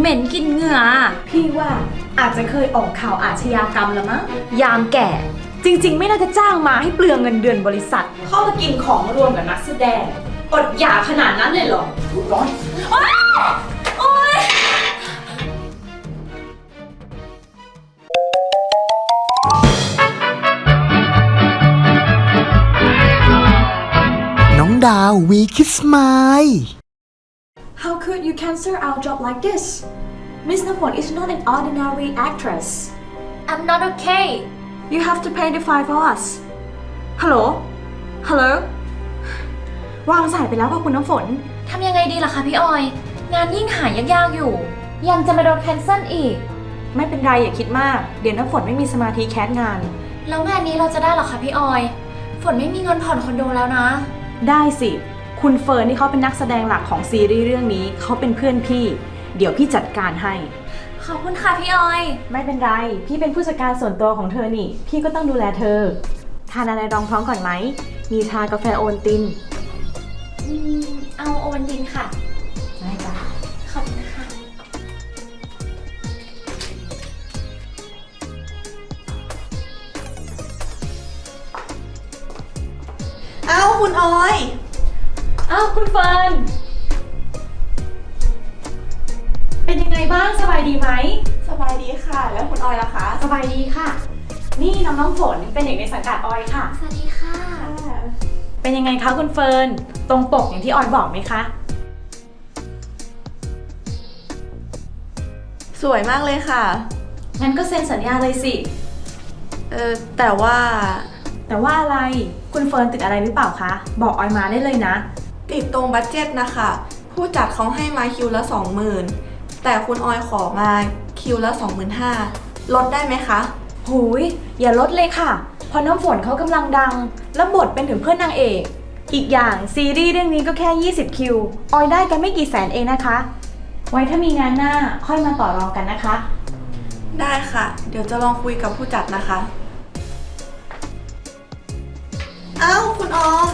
เหม็นกลินเหงื่อ พี่ว่าอาจจะเคยออกข่าวอาชญากรรมแล้วมั้ง ยามแก่ จริง ๆ ไม่น่าจะจ้างมาให้เปลืองเงินเดือนบริษัท เข้ามากินของรวมกับนักแสดง อดอยากขนาดนั้นเลยเหรอร้อน โอ๊ยน้องดาววีคิสไมล์ How could you cancel our job like this? Miss Napon is not an ordinary actress. I'm not okay You have to pay the fine for us. ฮัลโหล ฮัลโหล วางสายไปแล้วค่ะคุณน้ำฝน ทำยังไงดีล่ะคะพี่ออย งานยิ่งหายากๆอยู่ ยังจะมาโดนแคนเซิลอีก ไม่เป็นไรอย่าคิดมาก เดี๋ยวน้ำฝนไม่มีสมาธิแคสงาน แล้วงานนี้เราจะได้เหรอคะพี่ออย ฝนไม่มีเงินผ่อนคอนโดแล้วนะ ได้สิ คุณเฟิร์นนี่เขาเป็นนักแสดงหลักของซีรีส์เรื่องนี้เขาเป็นเพื่อนพี่ เดี๋ยวพี่จัดการให้ ขอบคุณค่ะพี่ออย ไม่เป็นไร พี่เป็นผู้จัดการส่วนตัวของเธอนี่ พี่ก็ต้องดูแลเธอ ทานอะไรรองท้องก่อนไหม มีชากาแฟโอนติน อืมเอาโอวันตินค่ะ ได้จ้ะขอบคุณค่ะเอ้าคุณออย อ้าวคุณเฟิร์น เป็นยังไงบ้างสบายดีไหม สบายดีค่ะ แล้วคุณออยล่ะคะสบายดีค่ะ นี่น้องน้องฝนเป็นเด็กในสังกัดออยค่ะ สวัสดีค่ะ เป็นยังไงคะคุณเฟิร์น ตรงปกอย่างที่ออยบอกไหมคะ สวยมากเลยค่ะ งั้นก็เซ็นสัญญาเลยสิ เออแต่ว่า แต่ว่าอะไร คุณเฟิร์นติดอะไรหรือเปล่าคะ บอกออยมาได้เลยนะ ติดตรงบัตเจ็ตนะคะ ผู้จัดเขาให้มาคิวละสองหมื่นแต่คุณออยขอมาคิวละสองหมื่นห้าลดได้ไหมคะ หูย อย่าลดเลยค่ะ เพราะน้ำฝนเขากำลังดัง แล้วบทเป็นถึงเพื่อนนางเอก อีกอย่างซีรีส์เรื่องนี้ก็แค่ 20 คิว ออยได้กันไม่กี่แสนเองนะคะ ไว้ถ้ามีงานหน้าค่อยมาต่อรองกันนะคะ ได้ค่ะ เดี๋ยวจะลองคุยกับผู้จัดนะคะ เอ้า คุณออม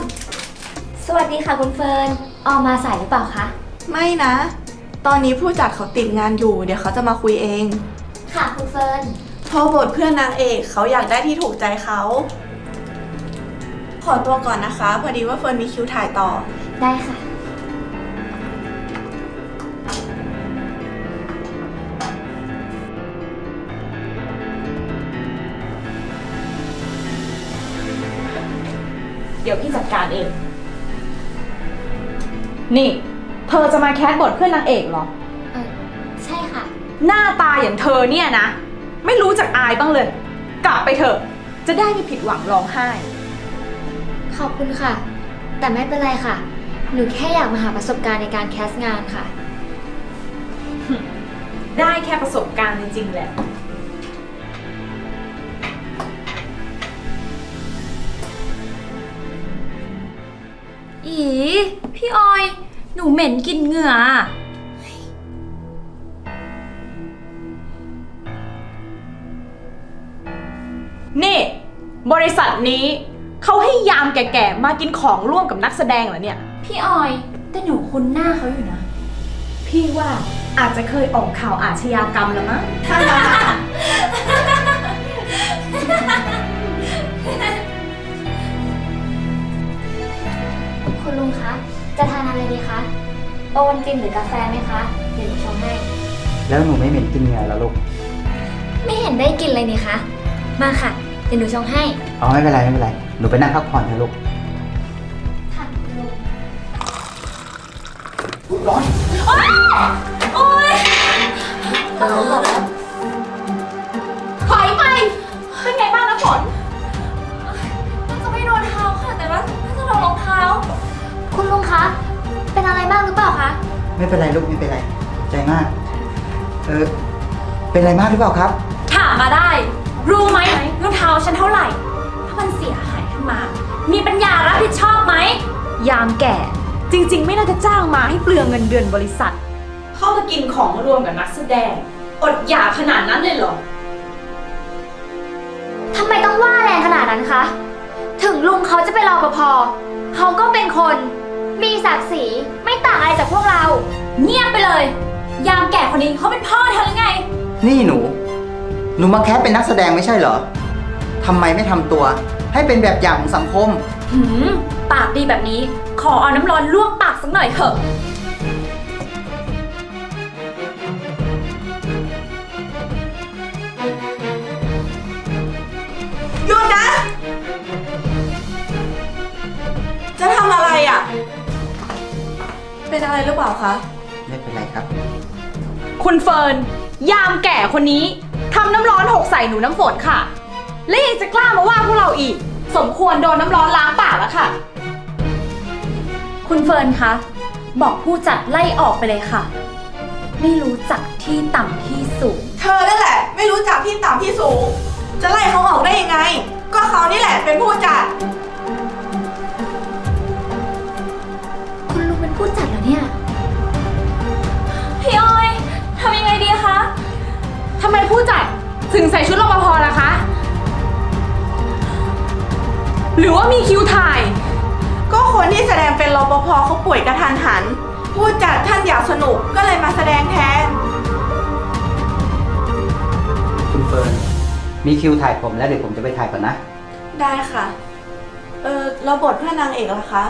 สวัสดีค่ะคุณเฟิร์น ออกมาสายหรือเปล่าคะ ไม่นะ ตอนนี้ผู้จัดเขาติดงานอยู่ เดี๋ยวเขาจะมาคุยเองค่ะคุณเฟิร์นเพราะบทเพื่อนนางเอกเขาอยากได้ที่ถูกใจเขา ขอตัวก่อนนะคะ พอดีว่าเฟิร์นมีคิวถ่ายต่อ ได้ค่ะ เดี๋ยวพี่จัดการเอง นี่ เธอจะมาแคสบทเพื่อนนางเอกเหรอ เออใช่ค่ะ หน้าตาอย่างเธอเนี่ยนะ ไม่รู้จักอายบ้างเลย กลับไปเถอะ จะได้ไม่ผิดหวังร้องไห้ ขอบคุณค่ะ แต่ไม่เป็นไรค่ะ หนูแค่อยากมาหาประสบการณ์ในการแคสต์งานค่ะ ได้แค่ประสบการณ์จริงๆแหละ อีพี่ออย หนูเหม็นกลินเหงื่อ นี่บริษัทนี้เขาให้ยามแก่ๆมากินของร่วมกับนักแสดงเหรอเนี่ย พี่ออย แต่หนูคุ้นหน้าเขาอยู่นะ พี่ว่าอาจจะเคยออกข่าวอาชญากรรมแล้วมั้ง ลุงคะ จะทานอะไรดีคะโอวันตินหรือกาแฟไหมคะเดี๋ยวหนูชงให้ แล้วหนูไม่เหม็นกินเหงื่อแล้วลูก ไม่เห็นได้กินเลยนี่คะ มาค่ะ เดี๋ยวหนูชงให้ เอาไม่เป็นไรไม่เป็นไร หนูไปนั่งพักผ่อนเถอะลูก ค่ะคุณลุงร้อนถอยไป เป็นไงบ้างนะฝนน่าจะไม่โดนเท้าค่ะ แต่ว่าน่าจะโดนรองเท้า คุณลุงคะ เป็นอะไรบ้างหรือเปล่าคะ ไม่เป็นไรลูกไม่เป็นไร ใจมาก เออ เป็นอะไรมากหรือเปล่าครับ ถามมาได้ รู้ไหมรองเท้าฉันเท่าไหร่ ถ้ามันเสียหายขึ้นมา มีปัญญารับผิดชอบไหม ยามแก่ จริง ๆ ไม่น่าจะจ้างมาให้เปลืองเงินเดือนบริษัท เข้ามากินของรวมกับนักแสดง อดอยากขนาดนั้นเลยเหรอ ทำไมต้องว่าแรงขนาดนั้นคะ ถึงลุงเขาจะเป็นรปภเขาก็เป็นคน มีศักดิ์ศรีไม่ต่างอะไรจากพวกเรา เงียบไปเลย ยามแก่คนนี้เขาเป็นพ่อเธอหรือไง นี่หนู หนูมาแคสเป็นนักแสดงไม่ใช่เหรอทำไมไม่ทำตัว ให้เป็นแบบอย่างของสังคม หืม ปากดีแบบนี้ ขอเอาน้ำร้อนลวกปากสักหน่อยเถอะ เป็นอะไรหรือเปล่าคะ ไม่เป็นไรครับ คุณเฟิร์น ยามแก่คนนี้ทำน้ำร้อนหกใส่หนูน้ำฝนค่ะ และยังจะกล้ามาว่าพวกเราอีก สมควรโดนน้ำร้อนล้างปากแล้วค่ะ คุณเฟิร์นคะ บอกผู้จัดไล่ออกไปเลยค่ะ ไม่รู้จักที่ต่ำที่สูง เธอนั่นแหละ ไม่รู้จักที่ต่ำที่สูง จะไล่เขาออกได้ยังไง ก็เขานี่แหละเป็นผู้จัด ผู้จัดเหรอเนี่ย พี่อ้อยทำยังไงดีคะ ทำไมผู้จัดถึงใส่ชุดรปภล่ะคะ หรือว่ามีคิวถ่าย ก็คนที่แสดงเป็นรปภเขาป่วยกระทันหัน ผู้จัดท่านอยากสนุกก็เลยมาแสดงแทน คุณเฟิร์นมีคิวถ่ายผมแล้วเดี๋ยวผมจะไปถ่ายก่อนนะ ได้ค่ะ เออเราบทเพื่อนนางเอกล่ะคะ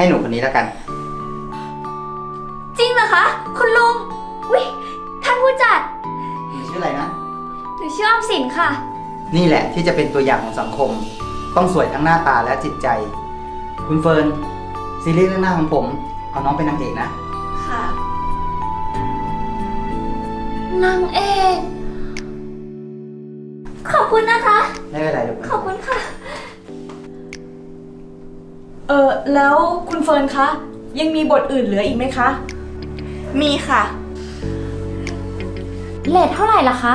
ให้หนูคนนี้แล้วกัน จริงเหรอคะ คุณลุงวิท่านผู้จัดหนูชื่ออะไรนะ หนูชื่อออมสินค่ะ นี่แหละที่จะเป็นตัวอย่างของสังคม ต้องสวยทั้งหน้าตาและจิตใจ คุณเฟิร์นซีรีส์เรื่องหน้าของผม เอาน้องเป็นนางเอกนะ ค่ะนางเอก ขอบคุณนะคะ ไม่เป็นไรลูกขอบคุณค่ะ แล้วคุณเฟิร์นคะ ยังมีบทอื่นเหลืออีกไหมคะ มีค่ะ เลทเท่าไหร่ล่ะคะ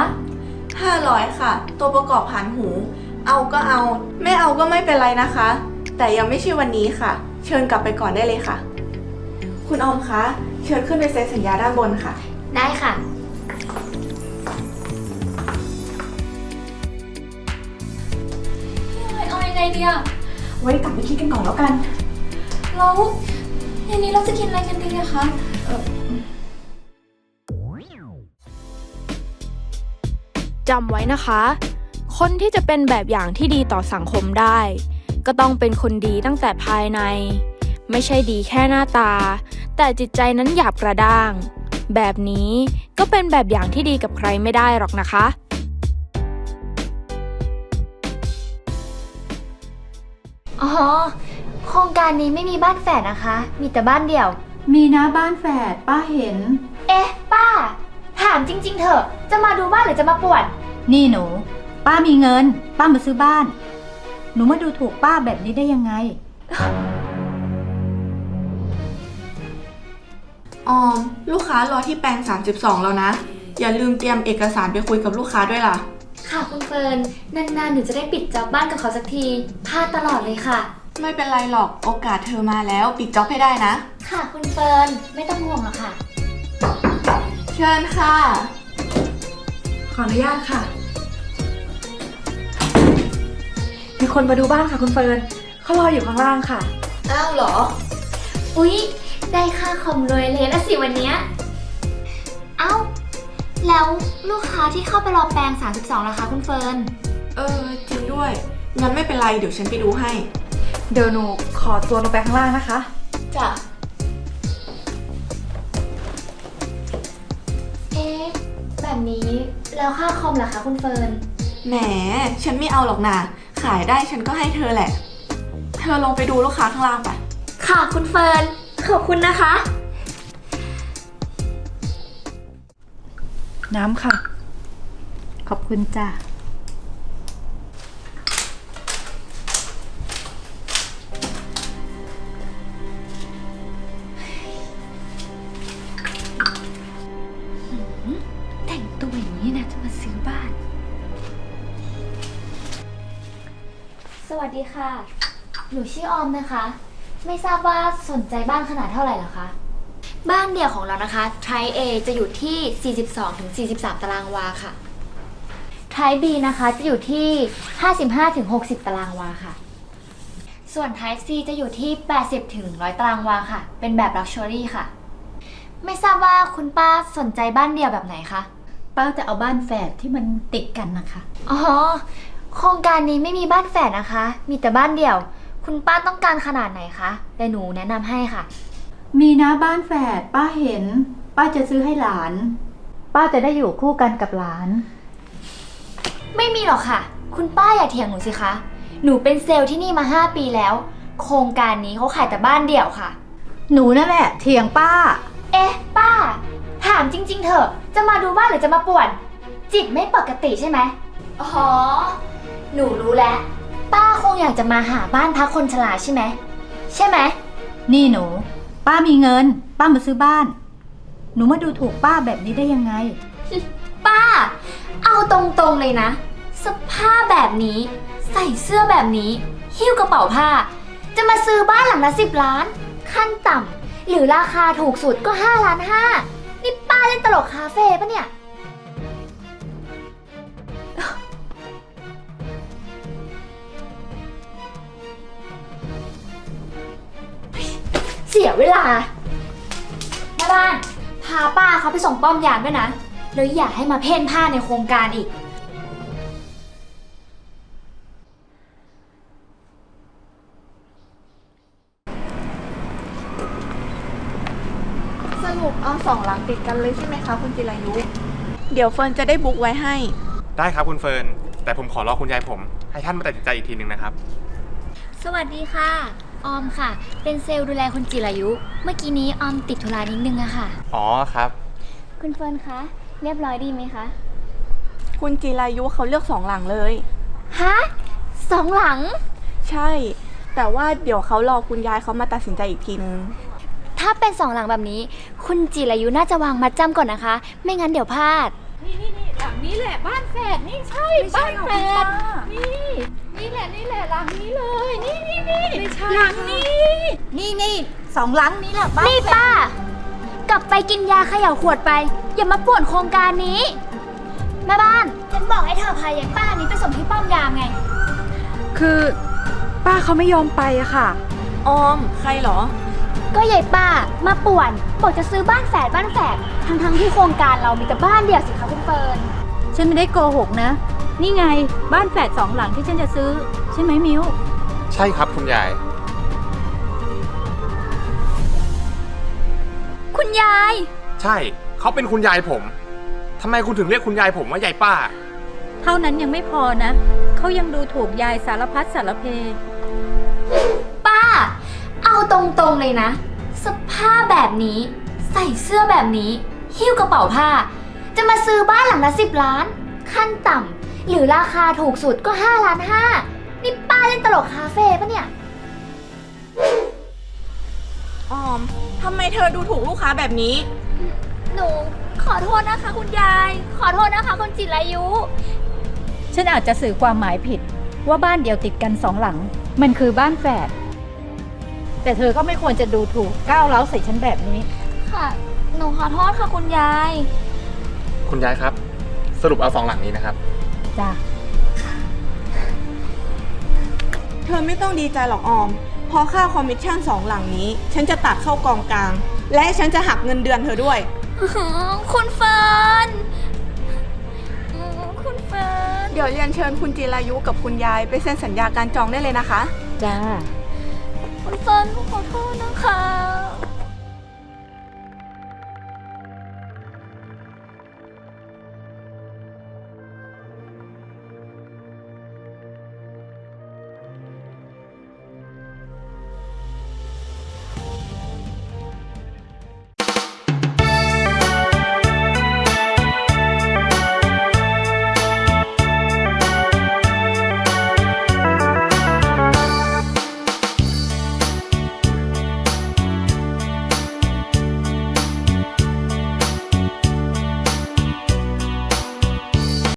500 ค่ะ ตัวประกอบผ่านหู เอาก็เอา ไม่เอาก็ไม่เป็นไรนะคะ แต่ยังไม่ใช่วันนี้ค่ะ เชิญกลับไปก่อนได้เลยค่ะ คุณออมคะ เชิญขึ้นไปเซ็นสัญญาด้านบนค่ะ ได้ค่ะ เอายังไงดีอะไว้กลับไปคิดกันก่อนแล้วกัน แล้วเย็นนี้เราจะกินอะไรกันดีอะคะจำไว้นะคะ คนที่จะเป็นแบบอย่างที่ดีต่อสังคมได้ ก็ต้องเป็นคนดีตั้งแต่ภายใน ไม่ใช่ดีแค่หน้าตา แต่จิตใจนั้นหยาบกระด้าง แบบนี้ก็เป็นแบบอย่างที่ดีกับใครไม่ได้หรอกนะคะ อ๋อโครงการนี้ไม่มีบ้านแฝดนะคะ มีแต่บ้านเดี่ยว มีนะบ้านแฝดป้าเห็น เอ๊ะ ป้า ถามจริง ๆ เถอะ จะมาดูบ้านหรือจะมาป่วน นี่หนู ป้ามีเงิน ป้ามาซื้อบ้าน หนูมาดูถูกป้าแบบนี้ได้ยังไง ออม ลูกค้ารอที่แปลง 32 แล้วนะ อย่าลืมเตรียมเอกสารไปคุยกับลูกค้าด้วยล่ะ ค่ะคุณเฟิร์น นานๆหนูจะได้ปิดจ็อบบ้านกับเขาสักทีพลาดตลอดเลยค่ะ ไม่เป็นไรหรอกโอกาสเธอมาแล้วปิดจ็อบให้ได้นะ ค่ะคุณเฟิร์นไม่ต้องห่วงหรอกค่ะ เชิญค่ะ ขออนุญาตค่ะ มีคนมาดูบ้านค่ะคุณเฟิร์นเขารออยู่ข้างล่างค่ะ อ้าวเหรอ อุ๊ย ได้ค่าคอมรวยเลยละสิวันเนี้ยเอ้า แล้วลูกค้าที่เข้าไปรอแปลง 32ล่ะคะคุณเฟิร์น เออ จริงด้วย งั้นไม่เป็นไรเดี๋ยวฉันไปดูให้ เดี๋ยวหนูขอตัวลงไปข้างล่างนะคะ จ้ะ เอ๊ะ แบบนี้แล้วค่าคอมล่ะคะคุณเฟิร์น แหม ฉันไม่เอาหรอกนะขายได้ฉันก็ให้เธอแหละ เธอลงไปดูลูกค้าข้างล่างไป ค่ะคุณเฟิร์น ขอบคุณนะคะ น้ำค่ะ ขอบคุณจ้ะ มาซื้อบ้าน สวัสดีค่ะ หนูชื่อออมนะคะ ไม่ทราบว่าสนใจบ้านขนาดเท่าไหร่เหรอคะ บ้านเดี่ยวของเรานะคะ t r i A จะอยู่ที่ 42ถึง43 ตารางวาค่ะ t r i B นะคะจะอยู่ที่ 55ถึง60 ตารางวาค่ะ ส่วน Type C จะอยู่ที่ 80ถึง100 ตารางวาค่ะ เป็นแบบ Luxury ค่ะ ไม่ทราบว่าคุณป้าสนใจบ้านเดี่ยวแบบไหนคะ ป้าจะเอาบ้านแฝดที่มันติดกันนะคะ อ๋อ โครงการนี้ไม่มีบ้านแฝดนะคะ มีแต่บ้านเดี่ยว คุณป้าต้องการขนาดไหนคะเดี๋ยวหนูแนะนำให้ค่ะ มีนะบ้านแฝดป้าเห็น ป้าจะซื้อให้หลาน ป้าจะได้อยู่คู่กันกับหลาน ไม่มีหรอกค่ะ คุณป้าอย่าเถียงหนูสิคะ หนูเป็นเซลล์ที่นี่มา 5 ปีแล้ว โครงการนี้เขาขายแต่บ้านเดี่ยวค่ะ หนูนั่นแหละเถียงป้า เอ๊ะ ป้าถามจริง ๆ เถอะ จะมาดูบ้านหรือจะมาป่วน จิตไม่ปกติใช่ไหมอ๋อ หนูรู้แล้ว ป้าคงอยากจะมาหาบ้านพักคนชราใช่ไหม ใช่ไหม นี่หนู ป้ามีเงิน ป้ามาซื้อบ้าน หนูมาดูถูกป้าแบบนี้ได้ยังไง ป้า เอาตรงๆเลยนะ สภาพแบบนี้ ใส่เสื้อแบบนี้ หิ้วกระเป๋าผ้า จะมาซื้อบ้านหลังละสิบล้าน ขั้นต่ำหรือราคาถูกสุดก็5ล้านห้านี่ป้า เล่นตลกคาเฟ่ปะเนี่ย เสียเวลาแม่บ้าน พาป้าเขาไปส่งป้อมยามด้วยนะ แล้วอย่าให้มาเพ่นผ้าในโครงการอีก สรุปเอาสองหลังติดกันเลยใช่ไหมคะคุณจิรายุ เดี๋ยวเฟิร์นจะได้บุ๊กไว้ให้ ได้ครับคุณเฟิร์น แต่ผมขอรอคุณยายผม ให้ท่านมาตัดสินใจอีกทีหนึ่งนะครับ สวัสดีค่ะ ออมค่ะ เป็นเซลล์ดูแลคุณจิรายุ เมื่อกี้นี้ออมติดธุระนิดนึงอะค่ะ อ๋อครับ คุณเฟิร์นคะ เรียบร้อยดีไหมคะ คุณจิรายุเขาเลือกสองหลังเลย ฮะสองหลัง ใช่ แต่ว่าเดี๋ยวเขารอคุณยายเขามาตัดสินใจอีกทีนึง ถ้าเป็นสองหลังแบบนี้ คุณจิรายุน่าจะวางมัดจำก่อนนะคะ ไม่งั้นเดี๋ยวพลาด นี่นี่นี่หลังนี้แหละบ้านแฝดนี่ใช่บ้านแฝดนี่ นี่แหละนี่แหละหลังนี้เลย นี่นี่นี่หลังนี้ นี่นี่สองหลังนี้แหละบ้านนี่ป้า กลับไปกินยาเขย่าขวดไป อย่ามาป่วนโครงการนี้ แม่บ้าน ฉันบอกให้เธอพายายป้านี้ไปส่งที่ป้อมยามไง คือป้าเขาไม่ยอมไปอะค่ะ ออม ใครเหรอ ก็ยายป้ามาป่วนบอกจะซื้อบ้านแฝดบ้านแฝดทั้งทั้งๆที่โครงการเรามีแต่บ้านเดียวสิคะคุณเฟิร์นฉันไม่ได้โกหกนะ นี่ไงบ้านแฝดสองหลังที่ฉันจะซื้อ ใช่ไหมมิวใช่ครับคุณยาย คุณยาย ใช่เขาเป็นคุณยายผมทำไมคุณถึงเรียกคุณยายผมว่ายายป้า เท่านั้นยังไม่พอนะ เขายังดูถูกยายสารพัดสารเพ ป้า เอาตรงๆเลยนะ สภาพแบบนี้ ใส่เสื้อแบบนี้ หิ้วกระเป๋าผ้า จะมาซื้อบ้านหลังละสิบล้าน ขั้นต่ำหรือราคาถูกสุดก็5ล้านห้านี่ป้าเล่นตลกคาเฟ่ปะเนี่ย ออมทำไมเธอดูถูกลูกค้าแบบนี้ หนู ขอโทษนะคะคุณยาย ขอโทษนะคะคุณจิรายุ ฉันอาจจะสื่อความหมายผิด ว่าบ้านเดียวติดกันสองหลัง มันคือบ้านแฝด แต่เธอก็ไม่ควรจะดูถูกก้าวเล้าใส่ฉันแบบนี้ ค่ะ หนูขอโทษค่ะคุณยาย คุณยายครับ สรุปเอาสองหลังนี้นะครับ จ้ะ เธอไม่ต้องดีใจหรอกออม เพราะค่าคอมมิชชั่นสองหลังนี้ ฉันจะตัดเข้ากองกลาง และฉันจะหักเงินเดือนเธอด้วยคุณเฟิร์นอืมคุณเฟิร์น เดี๋ยวเรียนเชิญคุณจิรายุกับคุณยายไปเซ็นสัญญาการจองได้เลยนะคะ จ้า คุณเฟิร์นขอโทษนะคะ